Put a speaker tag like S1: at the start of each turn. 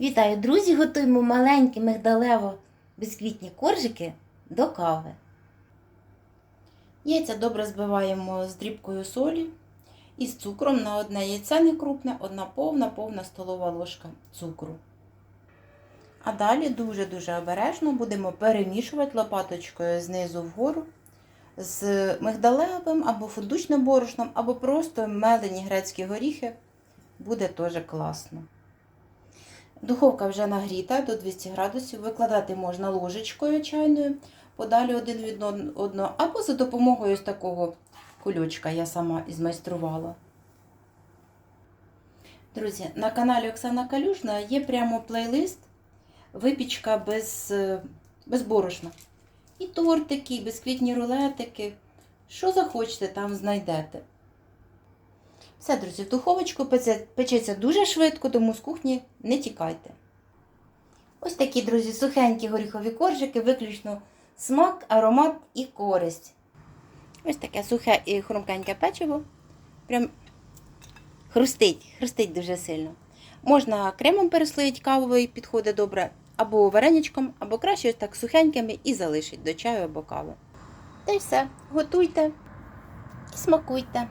S1: Вітаю, друзі! Готуємо маленькі мигдалево-бісквітні коржики до кави. Яйця добре збиваємо з дрібкою солі і з цукром на одне яйце не крупне, одна повна повна столова ложка цукру. А далі дуже-дуже обережно будемо перемішувати лопаточкою знизу вгору з мигдалевим або фундучним борошном, або просто мелені грецькі горіхи. Буде теж класно. Духовка вже нагріта до 200 градусів. Викладати можна ложечкою чайною, подалі один від одного, або за допомогою ось такого кульочка я сама і змайструвала. Друзі, на каналі Оксана Калюжна є прямо плейлист Випічка без, е, без борошна. І тортики, і бісквітні рулетики. Що захочете, там знайдете. Все, друзі, в духовочку печеться дуже швидко, тому з кухні не тікайте. Ось такі, друзі, сухенькі горіхові коржики, виключно смак, аромат і користь. Ось таке сухе і хрумкеньке печиво. Прям хрустить, хрустить дуже сильно. Можна кремом переслоїть кавовий, підходить добре, або вареничком, або краще ось так сухенькими і залишить до чаю або кави. Та й все, готуйте і смакуйте.